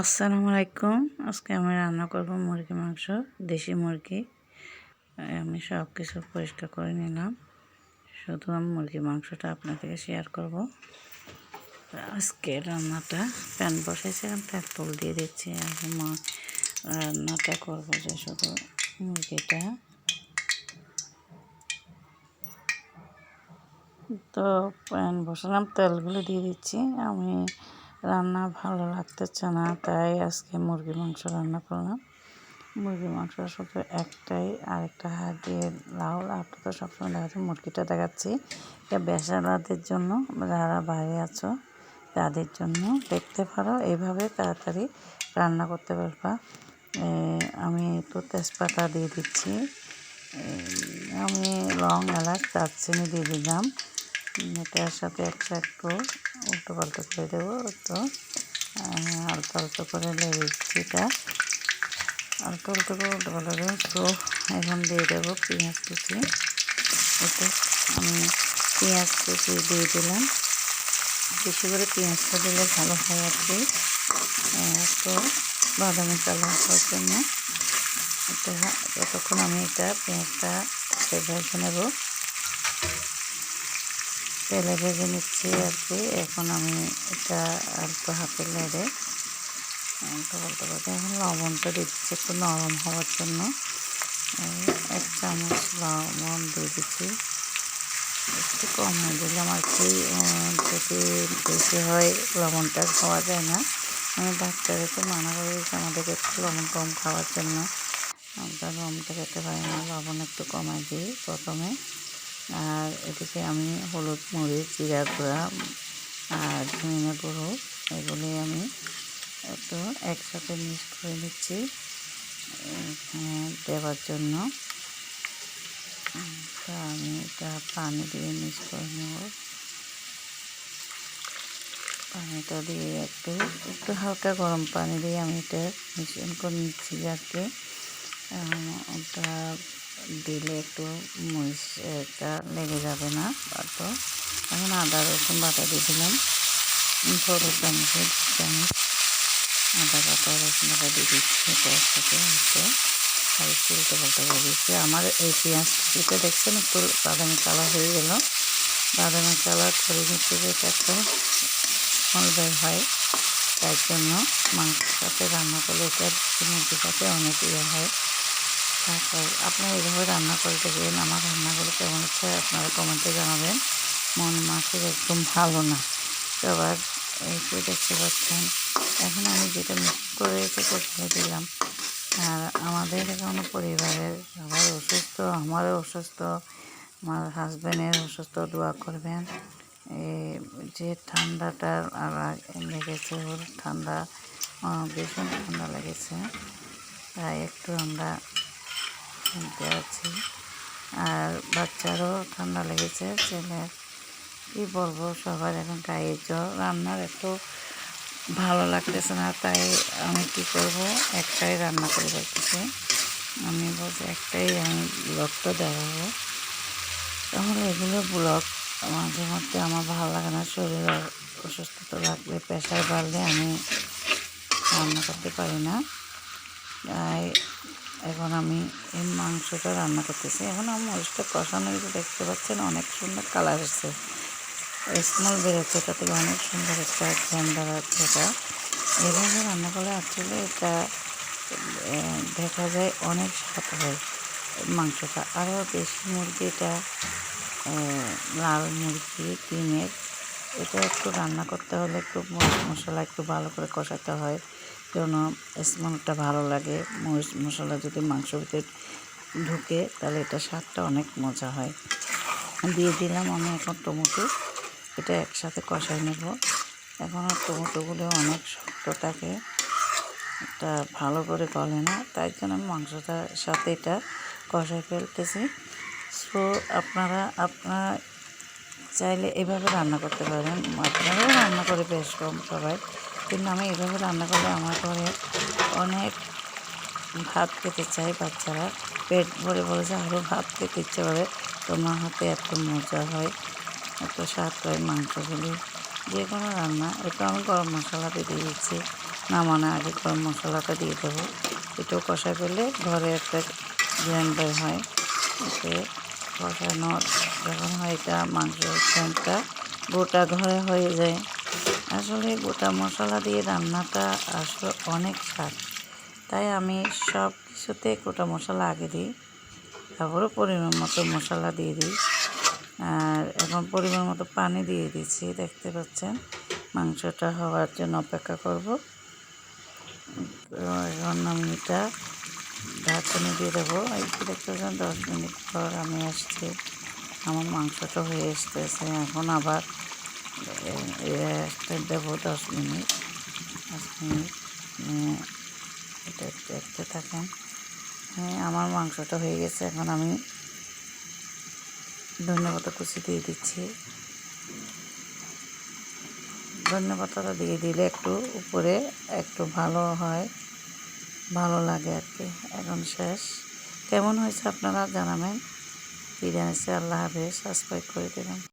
আসসালামু আলাইকুম। আজকে আমি রান্না করব মুরগি মাংস, দেশি মুরগি। আমি সব কিছু পরিষ্কার করে নিলাম। শুধু আমি মুরগি মাংসটা আপনাদেরকে শেয়ার করব। আজকে রান্নাটা প্যান বসেছিলাম, তার তুল দিয়ে দিচ্ছি। আর মা রান্নাটা করব যে শুধু মুরগিটা। তো প্যান বসালাম, তেলগুলো দিয়ে দিচ্ছি। আমি রান্না ভালো লাগতেছে না, তাই আজকে মুরগি মাংস রান্না করলাম। মুরগি মাংস শুধু একটাই, আরেকটা হাত দিয়ে লাউল আপনি তো সবসময় দেখাচ্ছি, মুরগিটা দেখাচ্ছি। এটা বেসালাদের জন্য, যারা বাইরে আছো, তাদের জন্য। দেখতে পারো, এইভাবে তাড়াতাড়ি রান্না করতে পারবা। আমি একটু তেজপাতা দিয়ে দিচ্ছি। আমি লং এলাচ, দারচিনি দিয়ে দিলাম। এটার সাথে একশো একটু উল্টো পাল্টো করে দেবো, তো আলতো আলতো করে লেগেছি এটা। আলতো আলতো করে উল্টো পাল্টো দেবো, তো এখন দিয়ে দেবো পেঁয়াজ কুচি। এটা আমি পেঁয়াজ কুচি দিয়ে দিলাম। বেশি করে পেঁয়াজটা দিলে ভালো হয় আর কি। তো বাদামি কালার হওয়ার জন্য এটা যতক্ষণ আমি এটা পেঁয়াজটা ভেজে নেব। তেলে ভেজে নিচ্ছি আর কি। এখন আমি এটা আর অল্প হাতে লেড়ে অল্প বলতে বলতে এখন লবণটা দিচ্ছি একটু নরম হওয়ার জন্য। এক চামচ লবণ দিয়ে দিচ্ছি। একটু কম হয়ে দিলাম আর কি যদি বেশি হয় লবণটা খাওয়া যায় না। আমি ডাক্তারকে মানা করে দিচ্ছি আমাদেরকে একটু লবণ কম খাওয়ার জন্য। আমরা লবণটা খেতে পারি না, লবণ একটু কমাই দিই প্রথমে। আর এদিকে আমি হলুদ মরিচ, জিরা গুঁড়া আর ধনিয়া গুঁড়ো, এগুলি আমি একটু একসাথে মিক্স করে নিচ্ছি দেওয়ার জন্য। তা আমি এটা পানি দিয়ে মিক্স করে নেব। পানিটা দিয়ে একটু একটু হালকা গরম পানি দিয়ে আমি এটা মিশ্রণ করে নিচ্ছি আর কি ওটা দিলে একটু মরিচটা লেগে যাবে না তো এখন আদা, রসুন বাটা দিয়ে দিলাম। বড় চামচে আদা বাটা, রসুন বাটা দিয়ে দিচ্ছি তার সাথে হয়তো আর একটু উল্টো পাল্টা করে দিচ্ছি। আমার এই পেঁয়াজ দেখছেন, একটু বাদামি কালার হয়ে গেল। বাদামি কালার করে নিচ্ছে যে একটা ফল হয়। তার জন্য মাংসের সাথে রান্না করলে এটা মুরগির সাথে অনেক ইয়ে হয়। আপনারা এইভাবে রান্না করে দেখবেন, আমার রান্নাগুলো কেমন হচ্ছে আপনারা কমেন্টে জানাবেন। মন মাছের একদম ভালো না। তো আবার একটু দেখতে পাচ্ছেন, এখন আমি যেটা মিক্স করে রেখে ফেলে দিলাম, আর আমাদের এখনও পরিবারের সবাই অসুস্থ, আমারও অসুস্থ, আমার হাজব্যান্ডের অসুস্থ, দোয়া করবেন। এই যে ঠান্ডাটা লেগেছে, ওর ঠান্ডা ভীষণ ঠান্ডা লেগেছে। তাই একটু আমরা শুনতে আছি আর বাচ্চারও ঠান্ডা লেগেছে, ছেলের কী বলব, সবার এখন গায়ে জ্বর। রান্নার একটু ভালো লাগতেছে না, তাই আমি কী করব? একটাই রান্না করে রাখতেছি। আমি বলছি একটাই আমি ব্লগটা দেখাবো। তাহলে এগুলো ব্লগ মাঝে মধ্যে আমার ভালো লাগে না, শরীর অসুস্থতা লাগলে, প্রেশার বাড়লে আমি রান্না করতে পারি না। তাই এখন আমি এই মাংসটা রান্না করতেছি। এখন আমার মরিচটা কষানো কিন্তু দেখতে পাচ্ছেন অনেক সুন্দর কালার এসছে। স্মল বেরোচ্ছে এটা থেকে অনেক সুন্দর একটা ঘ্যান দাঁড়াচ্ছে এটা। এভাবে রান্না করলে আসলে এটা দেখা যায় অনেক স্বাদ হয় মাংসটা। আরও বেশি মুরগি এটা লাল মুরগি, ডিমের এটা একটু রান্না করতে হলে একটু মশলা একটু ভালো করে কষাতে হয় কেন স্মেলটা ভালো লাগে। মরিচ মশলা যদি মাংস ভিতরে ঢুকে, তাহলে এটা স্বাদটা অনেক মজা হয়। দিয়ে দিলাম আমি এখন টমেটো। এটা একসাথে কষাই নেব। এখন টমেটোগুলো অনেক শক্ত থাকে। এটা ভালো করে গলে না, তাই জন্য আমি মাংসটার সাথে এটা কষাই ফেলতেছি। সো আপনারা আপনারা চাইলে এভাবে রান্না করতে পারেন। আপনারাও রান্না করে বেশ কম সবাই। কিন্তু আমি এভাবে রান্না করলে আমার ঘরে অনেক ভাত খেতে চাই বাচ্চারা। পেট ভরে বলেছে আরও ভাত খেতে ইচ্ছে করে। তোমার হাতে এত মজা হয়, এত স্বাদ হয় মাংসগুলি। যে কোনো রান্না। একটু আমি গরম মশলা দিয়ে দিয়েছি। নামানোর আগে গরম মশলাটা দিয়ে দেবো। একটু কষা পেলে ঘরে একটা গ্রাইন্ডার হয়, এতে কষানো যখন হয় এটা মাংসের সেন্টটা গোটা ঘরে হয়ে যায়। আসলে গোটা মশলা দিয়ে রান্নাটা আসলে অনেক স্বাদ। তাই আমি সব কিছুতে গোটা মশলা আগে দিই তারপরে পরিমাণ মতো মশলা দিয়ে দিই। আর এখন পরিমাণ মতো পানি দিয়ে দিচ্ছি, দেখতে পাচ্ছেন? মাংসটা হওয়ার জন্য অপেক্ষা করব। এখন আমি এটা ঢাকনি দিয়ে দেবো। এই দেখতে দশ মিনিট পর আমি আসছি। আমার মাংসটা হয়ে এসতেছে। এখন আবার রেস্টে দেবো দশ মিনিট। দশ মিনিট এটা দেখতে থাকেন। হ্যাঁ আমার মাংসটা হয়ে গেছে। এখন আমি ধন্যবাদ কুচি দিয়ে দিচ্ছি। ধন্যবাদটা দিয়ে দিলে একটু উপরে একটু ভালো হয়। ভালো লাগে আর কি এখন শেষ। কেমন হয়েছে আপনারা জানাবেন। বিরিয়ানি আল্লাহ হাফেজ সাবস্ক্রাইব করে দেবেন।